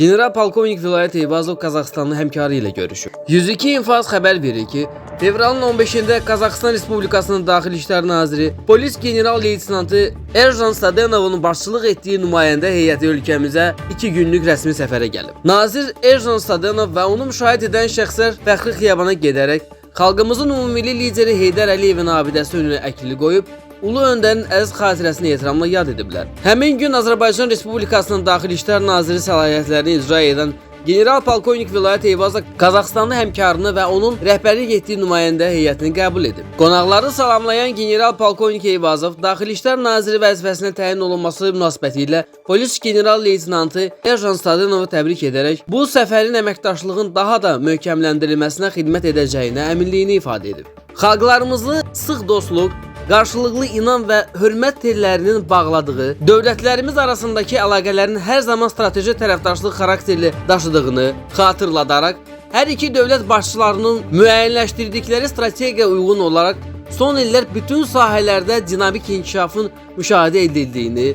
General Polkovnik Vilayet Eyvazov Qazaxstanlı həmkarı ilə görüşüb. 102 infaz xəbər verir ki, fevralın 15-də Qazaxstan Respublikasının Daxili İşlər Naziri, polis general leytenantı Erjan Stadenovun başçılıq etdiyi nümayəndə heyəti ölkəmizə 2 günlük rəsmi səfərə gəlib. Nazir Erjan Stadenov və onu müşahidə edən şəxslər fəxri xiyabana gedərək xalqımızın ümumilli lideri Heydər Əliyevin abidəsi önünə əkili qoyub Ulu öndərin əziz xatirəsini ehtiramla yad ediblər. Həmin gün Azərbaycan Respublikasının Daxili İşlər Naziri səlahiyyətlərini icra edən General Polkovnik Vilayət Eyvazov Qazaxstanlı həmkarını və onun rəhbərlik etdiyi nümayəndə heyətini qəbul edib. Qonaqları salamlayan General Polkovnik Eyvazov Daxili İşlər Naziri vəzifəsinə təyin olunması münasibətilə polis general leytenantı Erjan Stadinovu təbrik edərək bu səfərin əməkdaşlığın daha da möhkəmləndirilməsinə xidmət edəcəyinə əminliyini ifadə edib. Xalqlarımızı sıx dostluq, qarşılıqlı inan və hörmət tellərinin bağladığı, dövlətlərimiz arasındakı əlaqələrin hər zaman strateji tərəfdaşlıq xarakterli daşıdığını xatırladaraq, hər iki dövlət başçılarının müəyyənləşdirdikləri strategiyaya uyğun olaraq son illər bütün sahələrdə dinamik inkişafın müşahidə edildiyini,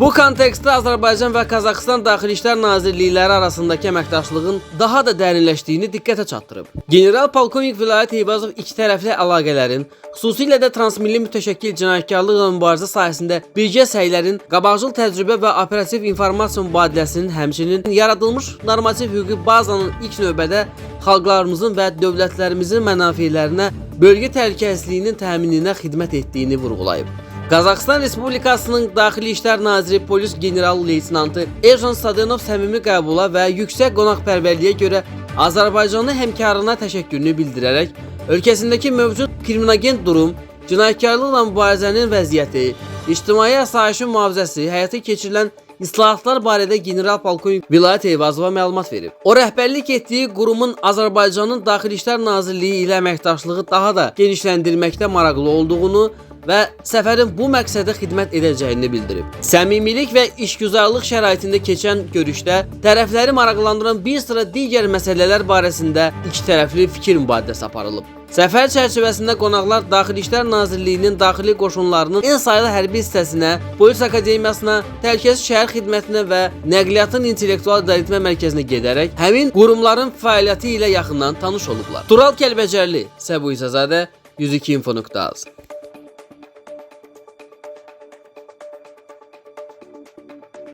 bu kontekstdə Azərbaycan və Qazaxıstan Daxili İşlər Nazirlikləri arasındakı əməkdaşlığın daha da dərinləşdiyini diqqətə çatdırıb. General Polkovnik Vilayət Eyvazov iki tərəfli əlaqələrin, xüsusilə də transmilli mütəşəkkil cinayətkarlıqla mübarizə sahəsində birgə səylərin, qabaqcıl təcrübə və operativ informasiya mübadiləsinin, həmçinin yaradılmış normativ hüquqi bazanın ilk növbədə xalqlarımızın və dövlətlərimizin mənafelərinə, bölgə təhlükəsizliyinin təmininə xidmət etdiyini vurğulayıb. Qazaxstan Respublikasının Daxili İşlər Naziri polis general leytenantı Erjan Sadenov səmimi qəbula və yüksək qonaqpərvərliyə görə Azərbaycanlı həmkarına təşəkkürünü bildirərək ölkəsindəki mövcud kriminogent durum, cinayətkarlıqla mübarizənin vəziyyəti, ictimai asayişin mühafizəsi, həyata keçirilən İslahatlar barədə General Polkovnik Vilayət Eyvazova məlumat verib. O rəhbərlik etdiyi qurumun Azərbaycanın Daxili İşlər Nazirliyi ilə əməkdaşlığı daha da genişləndirməkdə maraqlı olduğunu və səfərin bu məqsədə xidmət edəcəyini bildirib. Səmimilik və işgüzarlıq şəraitində keçən görüşdə tərəfləri maraqlandıran bir sıra digər məsələlər barəsində iki tərəfli fikir mübadiləsi aparılıb. Səfər çərçivəsində qonaqlar Daxili İşlər Nazirliyinin daxili qoşunlarının en saylı hərbi hissəsinə, Polis Akademiyasına, Təhlükəsizlik Şəhər Xidmətinə və Nəqliyyatın İntellektual İdarəetmə Mərkəzinə gedərək həmin qurumların fəaliyyəti ilə yaxından tanış olublar. Tural Kəlbəcərli, Səbu İsazadə, 102 info.az.